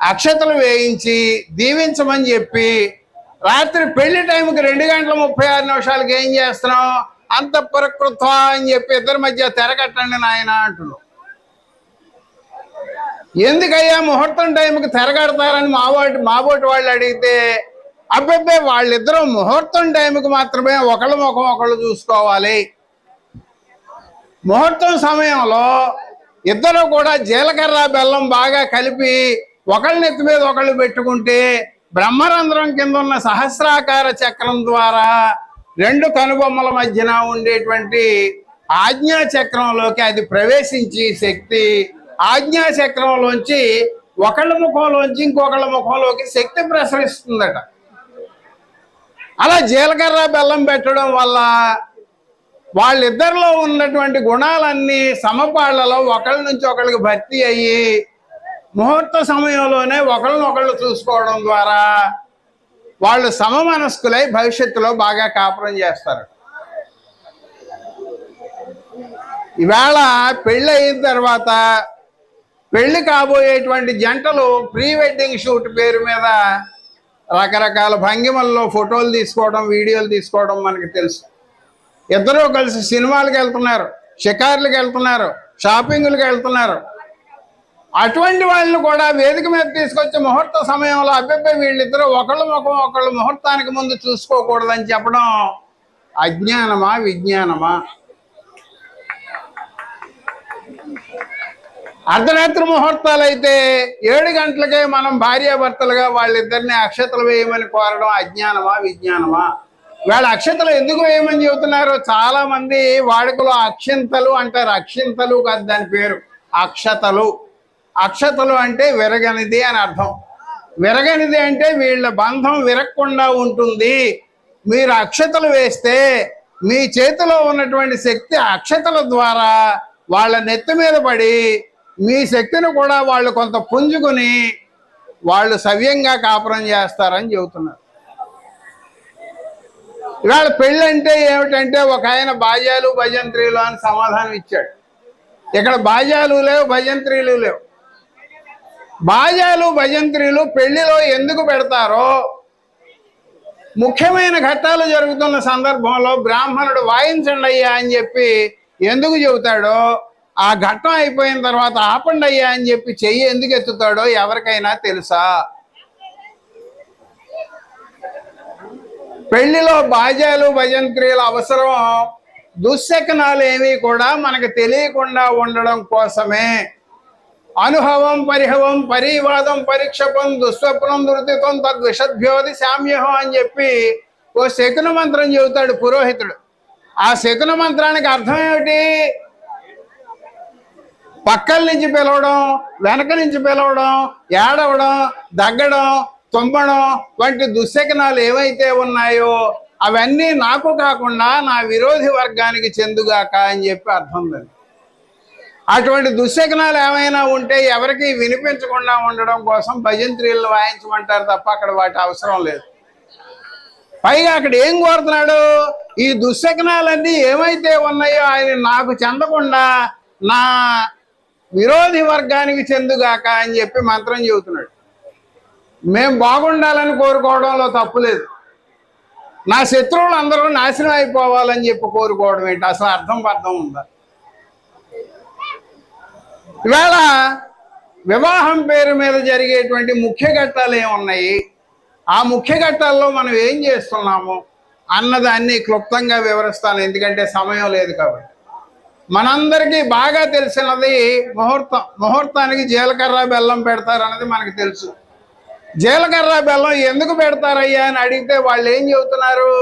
అక్షతలు వేయించి దీవించమని చెప్పి రాత్రి పెళ్ళి టైంకి రెండు గంటల ముప్పై ఆరు నిమిషాలకి ఏం చేస్తున్నావు? అంత ప్రకృత అని చెప్పి ఇద్దరి మధ్య తెరగట్టండి నాయన అంటున్నాం ఎందుకయ్యా ముహూర్తం టైంకి తెరగడతారని మావాటి మాబోటి వాళ్ళు అడిగితే అబ్బాయి వాళ్ళిద్దరూ ముహూర్తం టైంకి మాత్రమే ఒకళ్ళ ముఖం ఒకళ్ళు చూసుకోవాలి. ముహూర్తం సమయంలో ఇద్దరు కూడా జీలకర్ర బెల్లం బాగా కలిపి ఒకళ్ళ నెత్తి మీద ఒకళ్ళు పెట్టుకుంటే బ్రహ్మరంధ్రం కింద ఉన్న సహస్రాకార చక్రం ద్వారా రెండు కనుబొమ్మల మధ్యన ఉండేటువంటి ఆజ్ఞా చక్రంలోకి అది ప్రవేశించి శక్తి ఆజ్ఞా చక్రంలోంచి ఒకళ్ళ ముఖంలోంచి ఇంకొకళ్ళ ముఖంలోకి శక్తి ప్రసరిస్తుందట. అలా జీలకర్ర బెల్లం పెట్టడం వల్ల వాళ్ళిద్దరిలో ఉన్నటువంటి గుణాలన్నీ సమపాళ్ళలో ఒకళ్ళ నుంచి ఒకళ్ళకి భర్తీ అయ్యి ముహూర్త సమయంలోనే ఒకళ్ళనొకళ్ళు చూసుకోవడం ద్వారా వాళ్ళు సమమనస్కులై భవిష్యత్తులో బాగా కాపురం చేస్తారు. ఈవేళ పెళ్ళి అయిన తర్వాత పెళ్ళి కాబోయేటువంటి జంటలు ప్రీ వెడ్డింగ్ షూట్ పేరు మీద రకరకాల భంగిమల్లో ఫోటోలు తీసుకోవడం వీడియోలు తీసుకోవడం మనకి తెలుసు. ఇద్దరూ కలిసి సినిమాలకు వెళ్తున్నారు షికార్లకు వెళ్తున్నారు షాపింగ్లకు వెళ్తున్నారు. అటువంటి వాళ్ళని కూడా వేదిక మీద తీసుకొచ్చి ముహూర్త సమయంలో అబ్బాయి వీళ్ళిద్దరూ ఒకళ్ళు ముఖం ఒకళ్ళు ముహూర్తానికి ముందు చూసుకోకూడదని చెప్పడం అజ్ఞానమా విజ్ఞానమా? అర్ధరాత్రి ముహూర్తాలు అయితే ఏడు గంటలకే మనం భార్యాభర్తలుగా వాళ్ళిద్దరిని అక్షతలు వేయమని కోరడం అజ్ఞానమా విజ్ఞానమా? వాళ్ళ అక్షతలు ఎందుకు వేయమని చెబుతున్నారు చాలా మంది వాడుకలో అక్షింతలు అంటారు. అక్షింతలు కాదు దాని పేరు. అక్షతలు. అక్షతలు అంటే విరగనిది అని అర్థం. విరగనిది అంటే వీళ్ళ బంధం విరగకుండా ఉంటుంది. మీరు అక్షతలు వేస్తే మీ చేతిలో ఉన్నటువంటి శక్తి అక్షతల ద్వారా వాళ్ళ నెత్తి మీద పడి మీ శక్తిని కూడా వాళ్ళు కొంత పుంజుకుని వాళ్ళు సవ్యంగా కాపురం చేస్తారని చెబుతున్నారు. ఇవాళ పెళ్ళంటే ఏమిటంటే ఒక ఆయన బాజాలు భజంత్రీలు అని సమాధానం ఇచ్చాడు. ఇక్కడ బాజాలు లేవు భజంత్రీలు లేవు. బాజాలు భజంత్రీలు పెళ్ళిలో ఎందుకు పెడతారో ముఖ్యమైన ఘట్టాలు జరుగుతున్న సందర్భంలో బ్రాహ్మణుడు వాయించండి అయ్యా అని చెప్పి ఎందుకు చెబుతాడో ఆ ఘట్టం అయిపోయిన తర్వాత ఆపండి అయ్యా అని చెప్పి చెయ్యి ఎందుకు ఎత్తుతాడో ఎవరికైనా తెలుసా? పెళ్ళిలో బాజాలు భజంత్రీల అవసరం దుశ్శకనాలు ఏమీ కూడా మనకు తెలియకుండా ఉండడం కోసమే. అనుభవం పరిహవం పరివాదం పరిక్షపం దుస్వప్నం ధృతిత్వం తద్విషద్భ్యోది శామ్యహం అని చెప్పి ఓ శకున మంత్రం చెబుతాడు పురోహితుడు. ఆ శకున మంత్రానికి అర్థం ఏమిటి? పక్కల నుంచి పిలవడం వెనక నుంచి పిలవడం ఏడవడం దగ్గడం తుమ్మడం వంటి దుశ్శకనాలు ఏవైతే ఉన్నాయో అవన్నీ నాకు కాకుండా నా విరోధి వర్గానికి చెందుగాక అని చెప్పి అర్థం దాన్ని అటువంటి దుశ్శకనాలు ఏమైనా ఉంటే ఎవరికి వినిపించకుండా ఉండడం కోసం భజంత్రీలను వాయించమంటారు తప్ప అక్కడ వాటి అవసరం లేదు. పైగా అక్కడ ఏం కోరుతున్నాడు? ఈ దుశ్శకనాలన్నీ ఏమైతే ఉన్నాయో ఆయన నాకు చెందకుండా నా విరోధి వర్గానికి చెందుగాక అని చెప్పి మంత్రం చెబుతున్నాడు. మేం బాగుండాలని కోరుకోవడంలో తప్పులేదు నా శత్రువులు అందరూ నాశనం అయిపోవాలని చెప్పి కోరుకోవడం ఏంటి? అసలు అర్థం అర్థం ఉందా? ఇవాళ వివాహం పేరు మీద జరిగేటువంటి ముఖ్య ఘట్టాలు ఏమున్నాయి? ఆ ముఖ్య ఘట్టాల్లో మనం ఏం చేస్తున్నాము అన్నదాన్ని క్లుప్తంగా వివరిస్తాను ఎందుకంటే సమయం లేదు కాబట్టి. మనందరికీ బాగా తెలిసినది ముహూర్తం. ముహూర్తానికి జీలకర్ర బెల్లం పెడతారన్నది మనకు తెలుసు. జీలకర్ర బెల్లం ఎందుకు పెడతారయ్యా అని అడిగితే వాళ్ళు ఏం చెబుతున్నారు?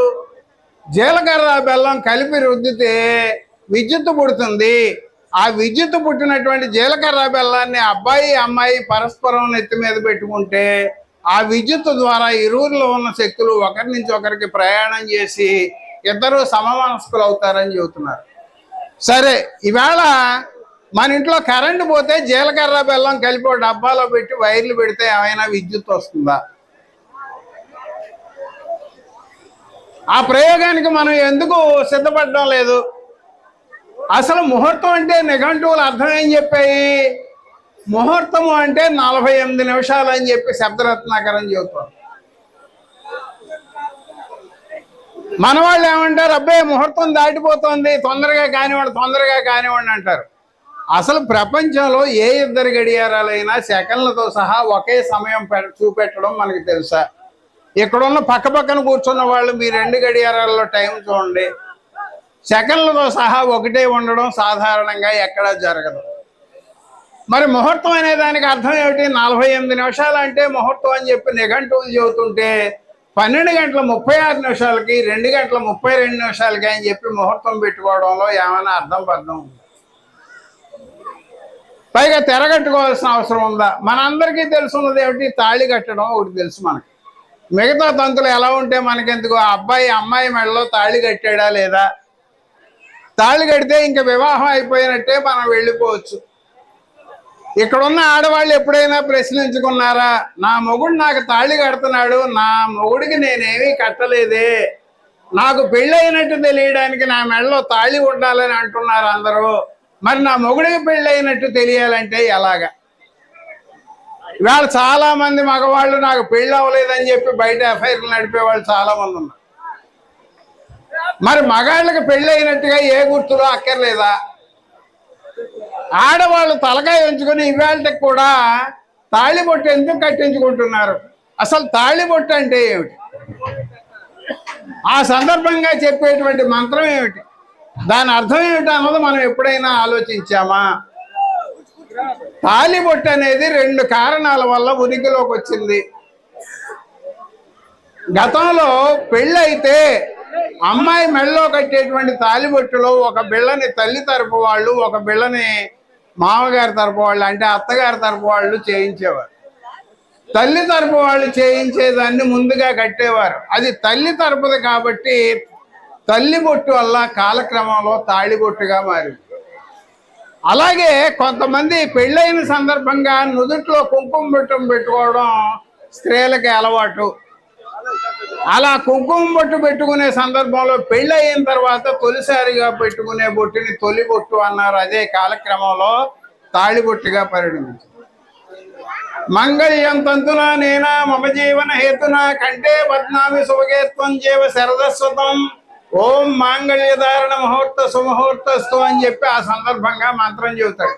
జీలకర్ర బెల్లం కలిపి రుద్దితే విద్యుత్తు పుడుతుంది. ఆ విద్యుత్ పుట్టినటువంటి జీలకర్ర బెల్లాన్ని అబ్బాయి అమ్మాయి పరస్పరం నెత్తి మీద పెట్టుకుంటే ఆ విద్యుత్ ద్వారా ఇరువురిలో ఉన్న శక్తులు ఒకరి నుంచి ఒకరికి ప్రయాణం చేసి ఇద్దరు సమమనస్కులు అవుతారని చెబుతున్నారు. సరే ఈవేళ మన ఇంట్లో కరెంటు పోతే జీలకర్ర బెల్లం కలిపి డబ్బాలో పెట్టి వైర్లు పెడితే ఏమైనా విద్యుత్ వస్తుందా? ఆ ప్రయోగానికి మనం ఎందుకు సిద్ధపడడం లేదు? అసలు ముహూర్తం అంటే నిఘంటువులు అర్థం ఏం చెప్పాయి ముహూర్తము అంటే నలభై ఎనిమిది నిమిషాలు అని చెప్పి శబ్దరత్నాకరం చెబుతాం మన వాళ్ళు ఏమంటారు? అబ్బాయి ముహూర్తం దాటిపోతుంది. తొందరగా కానివ్వండి తొందరగా కానివ్వండి అంటారు. అసలు ప్రపంచంలో ఏ ఇద్దరు గడియారాలైనా సెకండ్లతో సహా ఒకే సమయం పె- చూపెట్టడం మనకి తెలుసా? ఇక్కడున్న పక్క పక్కన కూర్చున్న వాళ్ళు మీ రెండు గడియారాల్లో టైం చూడండి. సెకండ్లతో సహా ఒకటే ఉండడం సాధారణంగా ఎక్కడా జరగదు. మరి ముహూర్తం అనే దానికి అర్థం ఏమిటి? నలభై ఎనిమిది నిమిషాలు అంటే ముహూర్తం అని చెప్పి నిఘంటువులు చెబుతుంటే పన్నెండు గంటల ముప్పై ఆరు నిమిషాలకి రెండు గంటల ముప్పై రెండు నిమిషాలకి అని చెప్పి ముహూర్తం పెట్టుకోవడంలో ఏమైనా అర్థం పర్థం పైగా తెరగట్టుకోవాల్సిన అవసరం ఉందా? మనందరికీ తెలుసున్నది ఏమిటి? తాళి కట్టడం ఒకటి తెలుసు మనకి. మిగతా తంతులు ఎలా ఉంటే మనకెందుకు? ఆ అబ్బాయి అమ్మాయి మెడలో తాళి కట్టాడా లేదా? తాళి కడితే ఇంకా వివాహం అయిపోయినట్టే మనం వెళ్ళిపోవచ్చు. ఇక్కడున్న ఆడవాళ్ళు ఎప్పుడైనా ప్రశ్నించుకున్నారా నా మొగుడు నాకు తాళి కడుతున్నాడు నా మొగుడికి నేనేమీ కట్టలేదే నాకు పెళ్ళైనట్టు తెలియడానికి నా మెడలో తాళి ఉండాలని అంటున్నారు అందరూ. మరి నా మొగుడికి పెళ్ళైనట్టు తెలియాలంటే ఎలాగా? ఇవాళ చాలా మంది మగవాళ్ళు నాకు పెళ్ళి అవ్వలేదని చెప్పి బయట ఎఫ్ఐఆర్లు నడిపే వాళ్ళు చాలా మంది ఉన్నారు. మరి మగాళ్ళకి పెళ్ళి అయినట్టుగా ఏ గుర్తులు అక్కర్లేదా? ఆడవాళ్ళు తలకాయ ఉంచుకొని ఇవాళకి కూడా తాళిబొట్టు ఎందుకు కట్టించుకుంటున్నారు? అసలు తాళిబొట్టు అంటే ఏమిటి? ఆ సందర్భంగా చెప్పేటువంటి మంత్రం ఏమిటి? దాని అర్థం ఏమిటి అన్నది మనం ఎప్పుడైనా ఆలోచించామా? తాళిబొట్టు అనేది రెండు కారణాల వల్ల ఉనికిలోకి వచ్చింది. గతంలో పెళ్ళైతే అమ్మాయి మెడలో కట్టేటువంటి తాలిబొట్టులో ఒక బిళ్ళని తల్లి తరపు వాళ్ళు ఒక బిళ్ళని మామగారి తరపు వాళ్ళు అంటే అత్తగారి తరపు వాళ్ళు చేయించేవారు. తల్లి తరపు వాళ్ళు చేయించేదాన్ని ముందుగా కట్టేవారు. అది తల్లి తరపుది కాబట్టి తల్లి బొట్టు వల్ల కాలక్రమంలో తాళిబొట్టుగా మారింది. అలాగే కొంతమంది పెళ్ళైన సందర్భంగా నుదుట్లో కుంకుమ బొట్టం పెట్టుకోవడం స్త్రీలకి అలవాటు. అలా కుంకుమ బొట్టు పెట్టుకునే సందర్భంలో పెళ్ళి అయిన తర్వాత తొలిసారిగా పెట్టుకునే బొట్టుని తొలి బొట్టు అన్నారు. అదే కాలక్రమంలో తాళి బొట్టుగా పరిణమించింది మంగళ్యం తంతున నేనా మమ జీవన హేతున కంటే బద్నామి శుభకేత్వం జీవ శరదస్వతం. ఓం మాంగళ్య ధారణ ముహూర్త సుముహూర్తస్తు అని చెప్పి ఆ సందర్భంగా మంత్రం చెబుతాడు.